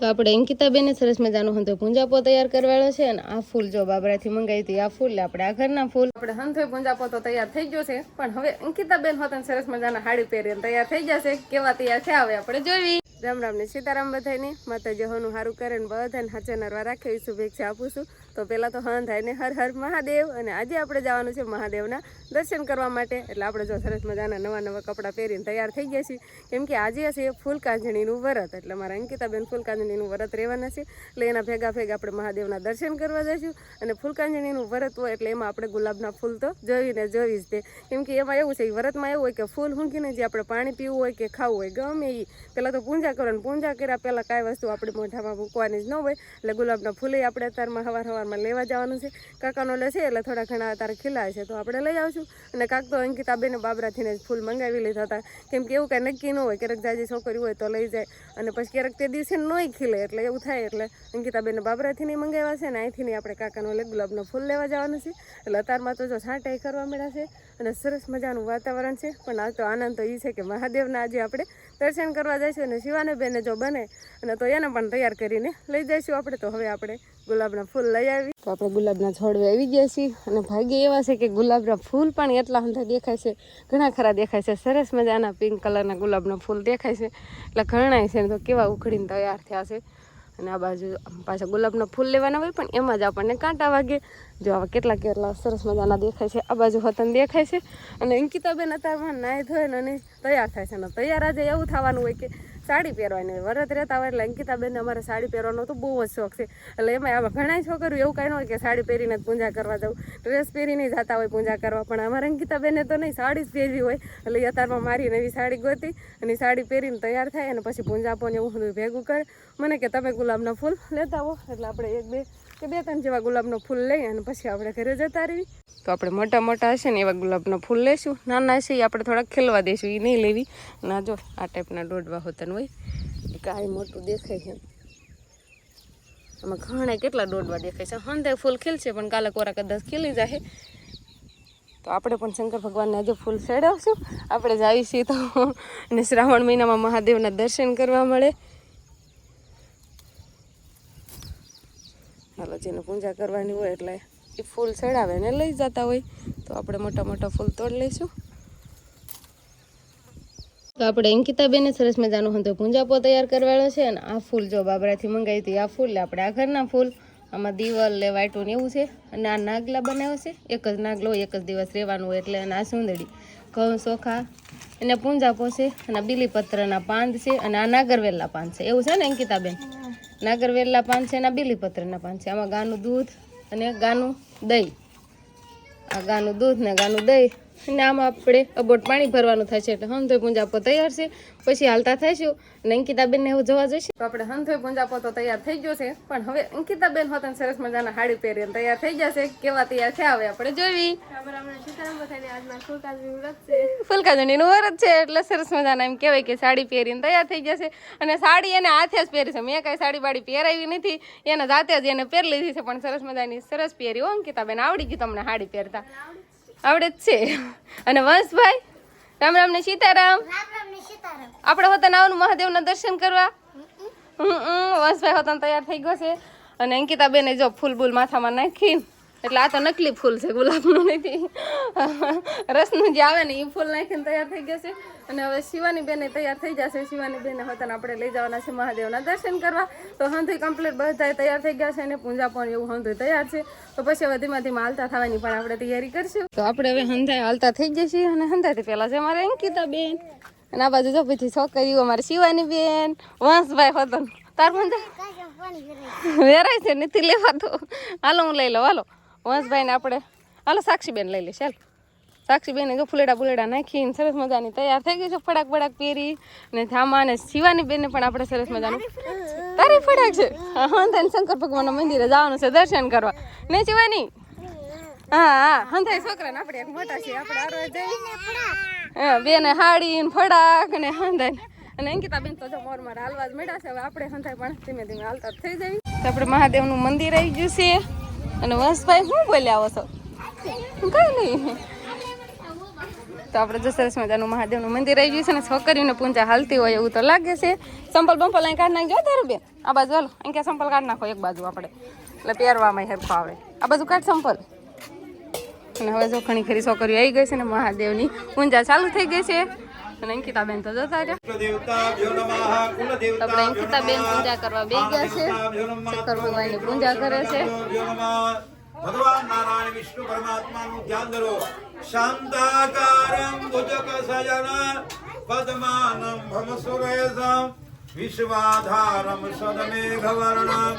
તો આપણે અંકિતાબેને સરસ મજાનો હંધો પૂંજાપો તૈયાર કરવાનો છે અને આ ફૂલ જો બાબરાથી મંગાવી હતી, આ ફૂલ, આપણે આ ઘરના ફૂલ. આપણે હંધો પૂંજાપો તો તૈયાર થઈ ગયો છે, પણ હવે અંકિતાબેન હોતા સરસ મજાના હાડી પહેરીને તૈયાર થઈ જશે, કેવા તૈયાર થયા હવે આપણે જોવી રામ રામ ને સીતારામ બધાને માતાજી હોનું સારું કરે ને બધાને હાચે નરવા રાખે એવી શુભેચ્છા આપું તો પહેલાં તો હં થાય ને હર હર મહાદેવ અને આજે આપણે જવાનું છે મહાદેવના દર્શન કરવા માટે. એટલે આપણે જો સરસ મજાના નવા નવા કપડાં પહેરીને તૈયાર થઈ ગયા છીએ. કેમ કે આજે હશે ફૂલ કાંજણીનું વ્રત. એટલે મારા અંકિતાબેન ફૂલ કાંજણીનું વ્રત રહેવાના છે. એટલે એના ભેગા ભેગા આપણે મહાદેવના દર્શન કરવા જઈશું. અને ફૂલ કાંજણીનું વ્રત હોય એટલે એમાં આપણે ગુલાબના ફૂલ તો જોઈને જોઈ જ તે. કેમ કે એમાં એવું છે એ વ્રતમાં એવું હોય કે ફૂલ હૂંકીને જે આપણે પાણી પીવું હોય કે ખાવું હોય, ગમે એ પહેલાં તો પૂજા કરવાની. પૂજા કર્યા પહેલાં કાંઈ વસ્તુ આપણે મોઢામાં મૂકવાની જ ન હોય. એટલે ગુલાબના ફૂલે આપણે અત્યારમાં હવાર હવારમાં લેવા જવાનું છે. કાકાનો લે છે એટલે થોડા ઘણા અત્યારે ખીલાય છે. તો આપણે લઈ આવશું. અને કાક તો અંકિતાબેને બાબરાથીને જ ફૂલ મંગાવી લીધા હતા. કેમ કે એવું કાંઈ નક્કી ન હોય. ક્યારેક જાજી છોકરી હોય તો લઈ જાય. અને પછી ક્યારેક તે દિવસે નહીં ખીલે. એટલે એવું થાય. એટલે અંકિતાબેને બાબરાથી મંગાવ્યા છે ને અહીંથી આપણે કાકાનો લે ગુલાબનો ફૂલ લેવા જવાનું છે. એટલે અત્યારમાં તો જો છાંટાઈ કરવા મળ્યા છે. અને સરસ મજાનું વાતાવરણ છે. પણ આ તો આનંદ તો એ છે કે મહાદેવના આજે આપણે દર્શન કરવા જઈશું અને શિવાને બેને જો બને અને તો એને પણ તૈયાર કરીને લઈ જઈશું આપણે. તો હવે આપણે ગુલાબના ફૂલ લઈ આવી. તો આપણે ગુલાબના છોડવે આવી ગયા છીએ. અને ભાગ્ય એવા છે કે ગુલાબના ફૂલ પણ એટલા હંધા દેખાય છે. ઘણા ખરા દેખાય છે. સરસ મજાના પિંક કલરના ગુલાબના ફૂલ દેખાય છે. એટલે ઘણાય છે તો કેવા ઉખડીને તૈયાર થયા છે. અને આ બાજુ પાછા ગુલાબના ફૂલ લેવાના હોય પણ એમાં જ આપણને કાંટા વાગે. જો આવા કેટલા કેટલા સરસ મજાના દેખાય છે. આ બાજુ હતન દેખાય છે અને અંકિતાબેન અત્યારમાં નાહી ધોઈને અને તૈયાર થાય છે. અને તૈયાર આજે એવું થવાનું હોય કે સાડી પહેરવાની હોય. વરત રહેતા હોય એટલે અંકિતાબેનને અમારે સાડી પહેરવાનો તો બહુ જ શોખ છે. એટલે એમાં આવા ઘણા છોકરીઓ એવું કાંઈ ન હોય કે સાડી પહેરીને જ પૂજા કરવા જવું ડ્રેસ પહેરીને જતા હોય પૂજા કરવા. પણ અમારે અંકિતાબેનને તો નહીં, સાડી જ પહેરવી હોય. એટલે અત્યારમાં મારી નવી સાડી ગોતી અને સાડી પહેરીને તૈયાર થાય અને પછી પૂંજાપોને એવું બધું ભેગું કરે. મને કે તમે ગુલાબના ફૂલ લેતા હો એટલે આપણે એક બે કે બે ત્રણ જેવા ગુલાબનો ફૂલ લઈ અને પછી આપણે ઘરે જતા રહીએ. તો આપણે મોટા મોટા હશે ને એવા ગુલાબના ફૂલ લેશું નાના હશે એ આપણે થોડાક ખેલવા દઈશું એ નહીં લેવી. ના જો, આ ટાઈપના દોડવા હોતા હોય. કાંઈ મોટું દેખાય છે. આમાં ઘણા કેટલા દોડવા દેખાય છે. હંધે ફૂલ ખીલશે, પણ કાલે કોરા કદાચ ખીલી જાય તો આપણે પણ શંકર ભગવાનને આજે ફૂલ ચડાવશું. આપણે જ આવીશું તો, અને શ્રાવણ મહિનામાં મહાદેવના દર્શન કરવા મળે. હાલો, જેને પૂજા કરવાની હોય એટલે એ ફૂલ ચડાવે ને લઈ જતા હોય. તો આપણે મોટા મોટા ફૂલ તોડી લઈશું. તો આપણે અંકિતાબેને સરસ મજાનો હતો પૂંજાપો તૈયાર કરવાનો છે અને આ ફૂલ જો બાબરાથી મંગાવી હતી, આ ફૂલ આપણે આ ઘરના ફૂલ. આમાં દિવાલ ને વાટું ને એવું છે અને આ નાગલા બનાવ્યો છે. એક જ નાગલો એક જ દિવસ રહેવાનું હોય એટલે અને આ સુંદડી ઘઉં, ચોખા એને પૂંજાપો છે અને બીલીપત્રના પાંદ છે અને આ નાગરવેલના પાંદ છે. એવું છે ને અંકિતાબેન? નાગરવેલના પાન છે અને બીલીપત્રના પાન છે. આમાં ગાનું દૂધ અને ગાનું દહીં. આ ગાનું દૂધ ને ગાનું દહીં. અને આમાં આપણે અબોટ પાણી ભરવાનું થાય છે એટલે હંધોઈ પૂંજાપો તૈયાર છે. પછી હાલતા થઈશું. અને અંકિતાબેનને એવું જોવા જઈશું. તો આપણે હંધોઈ પૂંજાપો તો તૈયાર થઈ ગયો છે. પણ હવે અંકિતાબેન હોતા સરસ મજાના હાડી પહેરીને તૈયાર થઈ જશે. કેવા તૈયાર થયા હવે આપણે જોવી. ફૂલકાજણીનું વરત છે એટલે સરસ મજાના એમ કહેવાય કે સાડી પહેરીને તૈયાર થઈ જશે. અને સાડી એને હાથે જ પહેરી છે. મેં કાંઈ સાડી બાડી પહેરાવી નથી. એને જાતે જ એને પહેરી લીધી છે. પણ સરસ મજાની સરસ પહેરી હો અંકિતાબેન. આવડી ગયું તમને સાડી પહેરતા. આવડે જ છે. અને વંશભાઈ રામ રામ ને સીતારામ. આપણે હોતા આવવાનું મહાદેવના દર્શન કરવા. હમ વંશભાઈ હોતા તૈયાર થઈ ગયો છે. અને અંકિતાબેને જો ફૂલ બુલ માથામાં નાખી એટલે આ તો નકલી ફૂલ છે ગુલાબનું નથી. રસનું જે આવે ને એ ફૂલ નાખીને તૈયાર થઈ ગયા છે. અને હવે શિવાની બેને તૈયાર થઈ જશે શિવાની બેને હોતા આપણે લઈ જવાના છે મહાદેવના દર્શન કરવા. તો હંધુય કમ્પ્લીટ બધા તૈયાર થઈ ગયા છે અને પૂજા પણ એવું હંધુય તૈયાર છે. તો પછી હવે ધીમા ધીમા હાલતા થવાની પણ આપણે તૈયારી કરશું. તો આપણે હવે હંધાય હાલતા થઈ જશે અને હંધાથી પહેલાં છે અમારે અંકિતા બેન અને આ બાજુ જો પછી છોકરીઓ અમારે શિવાની બેન વંશભાઈ હતો તાર મંદા વેરાય છે નથી લેવાતો. હાલો હું લઈ લઉં હાલો. વંશભાઈને આપણે હાલો, સાક્ષીબેન લઈ લઈશ ચાલ. સાક્ષીબેન જો ફૂલેડા બુલેડા નાખીને સરસ મજાની તૈયાર થઈ ગઈ છે, ફડાક ફટાક પહેરી અને થામા અને શિવાની બેનને પણ આપણે સરસ મજાનું તારી ફડાક છે? હા શંકર ભગવાનના મંદિરે જવાનું છે, દર્શન કરવા. નહીં શિવાની? હા હા હંધાઈ છોકરાને આપણે એક મોટા બેને હાડી ને ફડાક ને હંધાઈ અને અંકિતા બેન તો જો મોર માર હાલવા જ મેળા છે આપણે હંધાઈ પણ ધીમે ધીમે હાલતા થઈ જઈએ. તો આપણે મહાદેવનું મંદિર આવી ગયું છે. અને વંશભાઈ શું બોલ્યા આવો છો? કઈ નહીં. તો આપણે જો સરસ મજાનું મહાદેવનું મંદિર આવી ગયું છે ને, છોકરીઓને પૂંજા હાલતી હોય એવું તો લાગે છે. સંપલ બંપલ અહીં કાઢ નાખજો તારું બેન. આ બાજુ હાલો, અહીં ક્યાં સંપલ કાઢી નાખો, એક બાજુ આપણે. એટલે પહેરવામાં હેરખો આવે. આ બાજુ કાઢ સંપલ. અને હવે જો ઘણી ખરી છોકરીઓ આવી ગઈ છે ને, મહાદેવની પૂજા ચાલુ થઈ ગઈ છે. અને અંકિતાબેન તો જતા રહ્યા આપણે અંકિતાબેન પૂજા કરવા બેસી ગયા છે શંકર ભગવાનની પૂજા કરે છે ભગવાન નારાયણ વિષ્ણુ પરમાત્માનું ધ્યાન ધરો શાંતાકારમ ભુજક સજન પદ્માનમ ભમસુરેશમ વિશ્વાધારમ સદમેઘવર્ણમ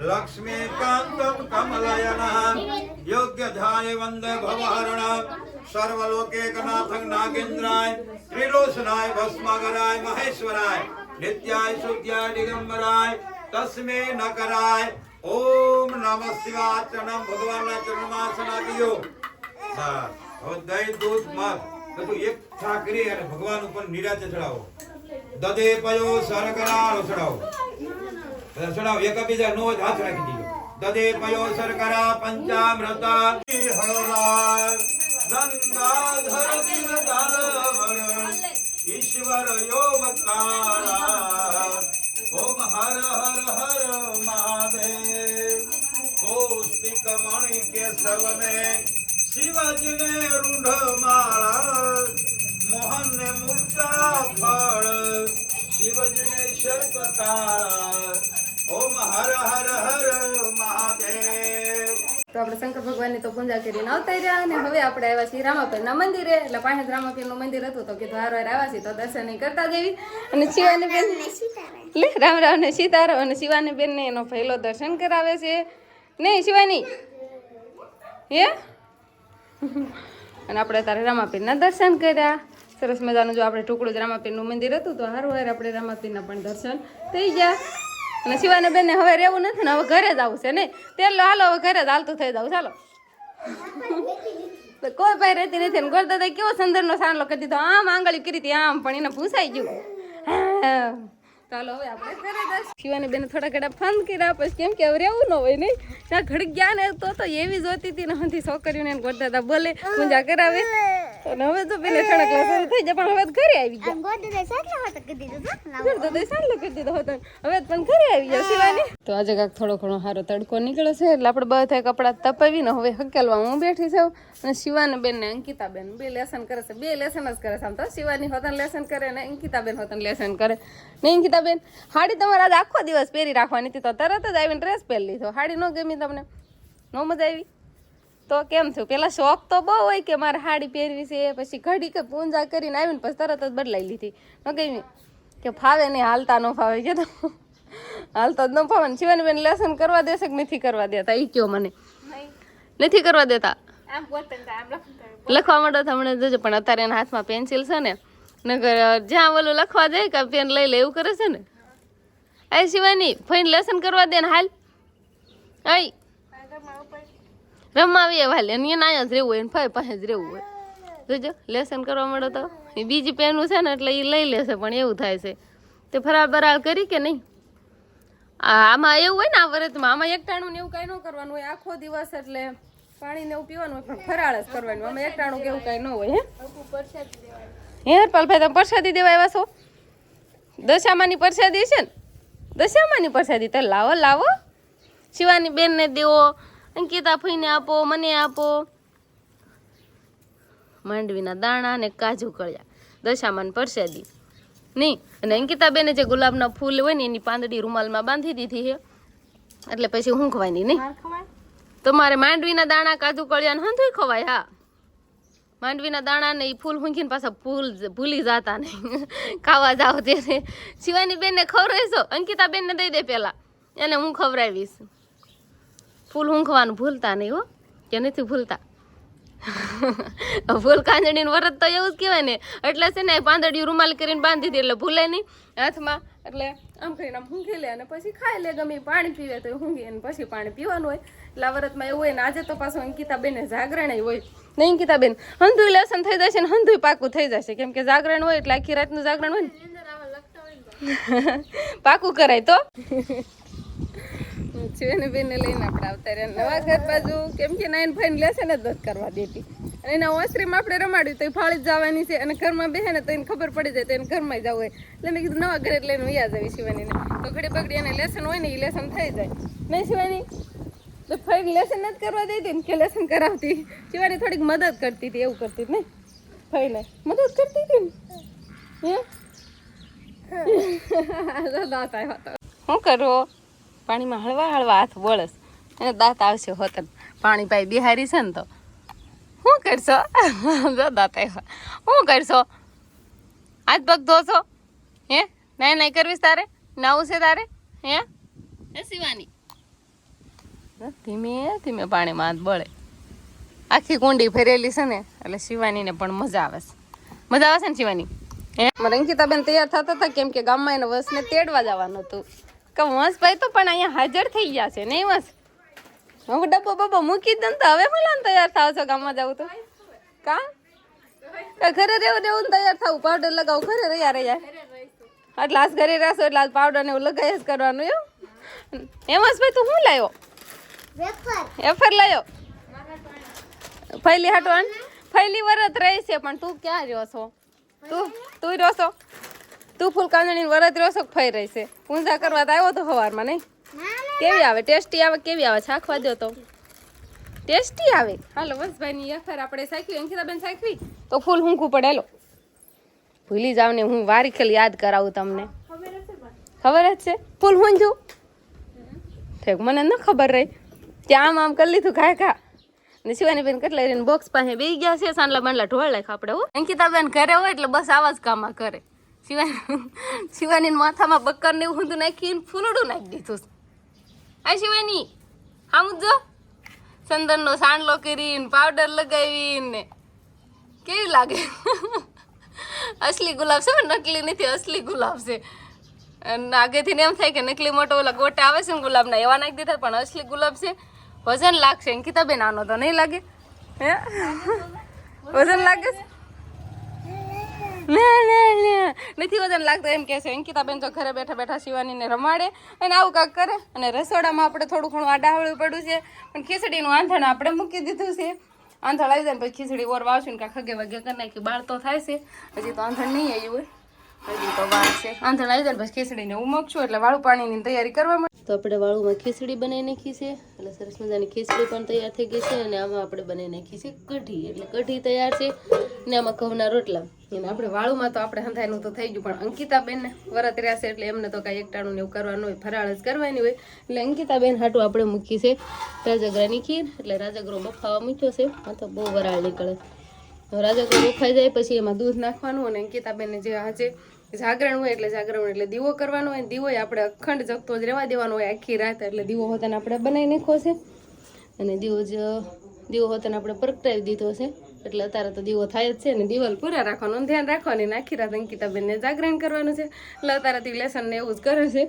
લક્ષ્મીકાંતમ કમલયન યોગ્ય ધ્યાય વંદે ભવહરણ સર્વલોકેકનાથં નાગેન્દ્રાય ત્રિલોચનાય ભસ્મગરાય મહેશ્વરાય નિત્યાય શુદ્ધાય દિગંબરાય તસ્મે નકરાય ઓમ નમઃ શિવાય ચરણમ ભગવાનના ચરણમાં સનાગીયો બસ હવે દહીં દૂધ મધ બધું એક થા કરી અને ભગવાન ઉપર નિરાતે ચડાવો દદે પયો સરકરાળો ચડાવો બધા ચડાવો એકબીજા નો જ હાથ રાખી દીધો દદે પયો સરકરા પંચામૃત હરરાય ગંગાધર દિલદાનવર ઈશ્વર યોમકારા ઓમ હર હર હર મહાદેવ કૌસ્તિક મણિ કેશવને શિવજીને રૂઢ માળા મોહનને મુક્તા ફળ શિવજીને શર્પતાળા ઓમ હર હર તો આપણે શંકર ભગવાનની તો પૂજા કરીને આવતા રહ્યા અને હવે આપણે આવ્યા છીએ રામાપીરના મંદિરે. એટલે પાસે રામાપીરનું મંદિર હતું તો કીધું હાર વાર આવ્યા છીએ તો દર્શન કરતા દેવી અને શિવાની બેન લે રામ રામ ને સીતારો અને શિવાની બેનને એનો પહેલો દર્શન કરાવે છે. નહીં શિવાની. હે? અને આપણે તારે રામાપીરના દર્શન કર્યા. સરસ મજાનું જો આપણે ટુકડું જ રામાપીરનું મંદિર હતું તો હારું હાર આપણે રામાપીરના પણ દર્શન થઈ ગયા. અને શિવાને બેનને હવે રહેવું નથી ને હવે ઘરે જ આવશે ને? તેલ હાલો, હવે ઘરે જ હાલતું થઈ જાવ ચાલો કોઈ ભાઈ રહેતી નથી ને ગોરદાદા કેવો સંદરનો સાંડલો કરી દીધો? આમ આંગળી કરી હતી, આમ, પણ એને ભૂસાઈ ગયું. ચાલો હવે આપણે ઘરે ઘડા ફોન કર્યા, પછી કેમ હવે રહેવું ન હોય નહીં ત્યાં ગયા ને તો તો એવી જોતી હતી ને હંથી છોકરીઓને ગોરદાદા બોલે, પૂજા કરાવે. અને હવે તો પેલે ઠણક શરૂ થઈ જાય પણ હવે તો ઘરે આવી ગયા. તો તે સાંજલો કરી દીધો હતો હવે તો પણ ઘરે આવી ગયા શિવાની તો આજે કાક થોડો ઘણો સારો તડકો નીકળ્યો છે એટલે આપણે બધા કપડાં તપાવીને હવે હકેલવા હું બેઠી છું. અને શિવાની બેન ને અંકિતા બેન બે લેસન કરે છે બે લેસન જ કરે છે. આમ તો શિવાની હોતન લેસન કરે ને અંકિતા બેન હોતન લેસન કરે. ને અંકિતા બેન હાડી તમારે આજે આખો દિવસ પહેરી રાખવાની હતી તો તરત જ આવીને ડ્રેસ પહેરી લીધો. હાડી ન ગમી તમને? ન મજા આવી? તો કેમ થયું? પેલા શોખ તો બહુ હોય કે મારે સાડી પહેરવી છે પછી ઘડી કે પૂંજા કરીને આવીને પછી તરત જ બદલાઈ લીધી. ન કહી કે ફાવે નહીં હાલતા ન ફાવે કે તો. હાલતા જ ન ફાવે ને શિવાની બેન લેસન કરવા દેશે કે નથી કરવા દેતા? એ કયો મને. નથી કરવા દેતા? લખવા માંડો હમણાં જોજો પણ અત્યારે એના હાથમાં પેન્સિલ છે ને. નગર જ્યાં ઓલું લખવા જાય કે પેન લઈ લે એવું કરે છે ને. આ શિવાની ફઈને લેસન કરવા દે ને હાલ. આઈ રમવા આવીએ હાલ અને એને અહીંયા જ રહેવું હોય ફાઈ પાસે જ રહેવું હોય. જોજો લેસન કરવા માંડો તો. એ બીજી પેનું છે ને, એટલે એ લઈ લેશે, પણ એવું થાય છે. તે ફરાળ બરાળ કરી કે નહીં? આમાં એવું હોય ને, આ વ્રતમાં, આમાં એકટાણું ને એવું કાંઈ ન કરવાનું હોય. આખો દિવસ એટલે પાણી ને એવું પીવાનું હોય, પણ ફરાળ જ કરવાનું. આમાં એકટાણું કે એવું કાંઈ ન હોય, હે? હે હરપાલભાઈ તમે પ્રસાદી દેવા આવ્યા છો? દશામાની પ્રસાદી છે ને? દશામાની પ્રસાદી, તો લાવો લાવો. શિવાની બેનને દેવો. અંકિતા ફઈને આપો મને આપો. માંડવીના દાણા અને કાજુ કળિયા. દશામાન પ્રસાદી. નહીં અને અંકિતા બેને જે ગુલાબના ફૂલ હોય ને એની પાંદડી રૂમાલમાં બાંધી દીધી છે. એટલે પછી ખવાય? નહીં તમારે માંડવીના દાણા કાજુ કળિયા ને હંધુય ખવાય હા. માંડવીના દાણા ને એ ફૂલ હુંકીને પાછા ફૂલ ભૂલી જતા નહીં. ખાવા જાવ ત્યારે શિવાની બેનને ખવડાવીશો? અંકિતા બેનને દઈ દે પહેલાં એને હું ખવડાવીશ. ફૂલ ઊંઘવાનું ભૂલતા નહીં હો કે નથી ભૂલતા. ફૂલ કાંજણીનું વરત તો એવું જ કહેવાય ને. એટલે છે ને પાંદડિયું રૂમાલ કરીને બાંધી દે એટલે ભૂલે નહીં. હાથમાં એટલે આમ કરીને આમ ઊંઘી લે અને પછી ખાઈ લે ગમે પાણી પીવે તો ઊંઘી અને પછી પાણી પીવાનું હોય. એટલે વરતમાં એવું હોય ને આજે તો પાછું અંકિતાબેન જાગરણ હોય. નહીં અંકિતાબેન હંધુય લસણ થઈ જશે ને હંધુય પાકું થઈ જશે. કેમ કે જાગરણ હોય એટલે આખી રાતનું જાગરણ હોય ને. પાકું કરાય તો. છે ને બેને લઈને આપણે આવતા રહ્યા. નવા ઘર બાજુ કેમ કે નાઈન ફાઈન લેશે ને જ નથી કરવા દેતી. અને એના ઓસરીમાં આપણે રમાડ્યું તો એ ફાળી જ જવાની છે અને ઘરમાં બેસે ને તો એને ખબર પડી જાય તો એને ઘરમાં જવું હોય. એટલે મેં કીધું નવા ઘરે લઈને વૈયા જવી શિવાનીને તો ઘડી બગડી એને લેસન હોય ને એ લેસન થઈ જાય. નહીં શિવાની? તો ફરી લેસન નથી કરવા દેતી ને કે લેસન કરાવતી. શિવાની થોડીક મદદ કરતી હતી એવું કરતી હતી ને ફઈને મદદ કરતી હતી ને? હે? દાંત શું કરવો? પાણીમાં હળવા હળવા હાથ વળસ. એને દાંત આવશે હોતન. પાણી પાઈ બિહારી છે ને તો. શું કરશો? જો દાંત શું કરશો? હાથ પગ ધોશો? હે? નાય નહીં કરવીશ તારે? નાવું છે તારે? હે? એ શિવાની. ધીમે ધીમે પાણીમાં હાથ બળે. આખી કુંડી ફેરેલી છે ને એટલે શિવાનીને પણ મજા આવે છે. મજા આવે છે ને શિવાની? હે? રંકિતાબેન તૈયાર થતા હતા કેમ કે ગામમાં એને વસને તેડવા જવાનું હતું. કે વંશભાઈ તો પણ અહીંયા હાજર થઈ ગયા છે નહીં વંશ? હું ડબ્બો બબ્બો મૂકી દઉં તો હવે હું તૈયાર થાવ છો ગામમાં જાવ તો? કા? ઘરે રહેવું રહેવું તૈયાર થવું? પાવડર લગાવું ઘરે રહ્યા રહ્યા? એટલે આજ ઘરે રહેશો એટલે આજ પાવડર ને એવું લગાવી જ કરવાનું એવું એમ ભાઈ તું શું લાવ્યો એફર લાવ્યો ફૈલી હટવાન? ફૈલી વરત રહી છે પણ તું ક્યાં રહ્યો છો? તું તું રહ્યો છો? તું ફૂલ કાંદણી વરત રહ્યો છો કે ફઈ રહી પૂંજા કરવા તો આવ્યો તો સવારમાં નહીં? કેવી આવે? ટેસ્ટી આવે? કેવી આવે? છાખવા દો તો. ટેસ્ટી આવે? હાલો બસ ભાઈની એફર આપણે સાખવી, અંકિતાબેન સાખવી? તો ફૂલ હુંકું પડેલો ભૂલી જાવ ને, હું વારી ખેલ યાદ કરાવું તમને. ખબર જ છે? ફૂલ હું છું મને ન ખબર રહી. ત્યાં આમ આમ કરી લીધું ખા ખા ને શિવાની બેન કેટલા બોક્સ પાસે બે ગયા છે, સાંડલા બાંડલા ઢોળ લાખ આપણે હો. અંકિતા બેન ઘરે હોય એટલે બસ આવા જ કામમાં કરે શિવાની શિવાની માથામાં બક્કર ને એવું ઊંધું નાખીને ફૂલડું નાખી દીધું આ શિવાની આમ જો ચંદનનો સાંડલો કરીને પાવડર લગાવીને. કેવી લાગે? અસલી ગુલાબ છે પણ નકલી નથી અસલી ગુલાબ છે. અને આગેથી એમ થાય કે નકલી મોટો ઓલા ગોટા આવે છે ને ગુલાબના એવા નાખી દીધા પણ અસલી ગુલાબ છે. વજન લાગશે અંકિતાબેન આનો તો નહીં લાગે. હે? વજન લાગે છે? નથી વજન લાગતું એમ કે છે, અંકિતાબેન તો ઘરે બેઠા બેઠા શિવાનીને રમાડે અને આવું કાંક કરે. અને રસોડામાં આપણે થોડું ઘણું આડાવડું પડ્યું છે, પણ ખીચડીનું આંધણ આપણે મૂકી દીધું છે. આંધણ આવી જાય પછી ખીચડી ઓર વાવશું ને કાંઈ ખગે વગે કરી નાખી બાળ તો થાય છે. હજી તો આંધણ નહીં આવ્યું હોય. હજી તો વાર છે. આંધણ આવી જાય પછી ખીચડીને ઉમકશું એટલે વાળું પાણીની તૈયારી કરવા માટે તો આપણે વાળુમાં ખીચડી બનાવી નાખી છે. એટલે સરસ મજાની ખીચડી પણ તૈયાર થઈ ગઈ છે અને આમાં આપણે બનાવી નાખી છે કઢી. એટલે કઢી તૈયાર છે ને આમાં ઘઉંના રોટલા. અને આપણે વાળુમાં તો આપણે હંધાયનું તો થઈ ગયું, પણ અંકિતાબેનને વરત રહ્યા છે એટલે એમને તો કાંઈ એકટાણું ને એવું કરવાનું હોય, ફરાળ જ કરવાની હોય. એટલે અંકિતાબેન હાટું આપણે મૂકી છે રાજગરાની ખીર. એટલે રાજગરો બફાવા મૂક્યો છે. આ તો બહુ વરાળ નીકળે. રાજગરો બફાઈ જાય, પછી એમાં દૂધ નાખવાનું અને અંકિતાબેનને જે આજે જાગરણ હોય એટલે જાગરણ એટલે દીવો કરવાનો હોય દીવો આપણે અખંડ જગતો જ રહેવા દેવાનો હોય આખી રાત એટલે દીવો હોતાને આપણે બનાવી નાખ્યો છે. અને દીવો જ, દીવો હોતાને આપણે પ્રગટાવી દીધો છે. એટલે અત્યારે તો દીવો થાય જ છે ને દિવાલ પૂરા રાખવાનું ધ્યાન રાખવાની. અને આખી રાત અંકિતાબેનને જાગરણ કરવાનું છે. એટલે અત્યારેથી લેસન ને એવું જ કરે છે.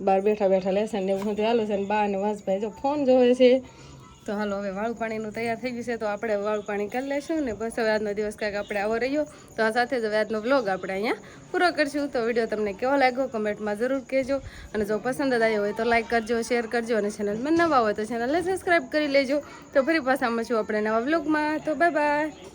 બહાર બેઠા બેઠા લેસન ને એવું બધું ચાલુ છે અને બા અને વાંસભાઈ જો ફોન જોવે છે. તો હાલો, હવે વાળું પાણીનું તૈયાર થઈ ગયું છે, તો આપણે વાળું પાણી કરી લઈશું ને બસ હવે આજનો દિવસ કાંઈક આપણે આવો રહ્યો. તો આ સાથે જ હવે આજનો બ્લોગ આપણે અહીંયા પૂરો કરશું. તો વીડિયો તમને કેવો લાગ્યો કમેન્ટમાં જરૂર કહેજો. અને જો પસંદ આવ્યો હોય તો લાઇક કરજો શેર કરજો અને ચેનલમાં નવા હોય તો ચેનલને સબસ્ક્રાઈબ કરી લેજો. તો ફરી પાછા મળશું આપણે નવા બ્લોગમાં તો બાય બાય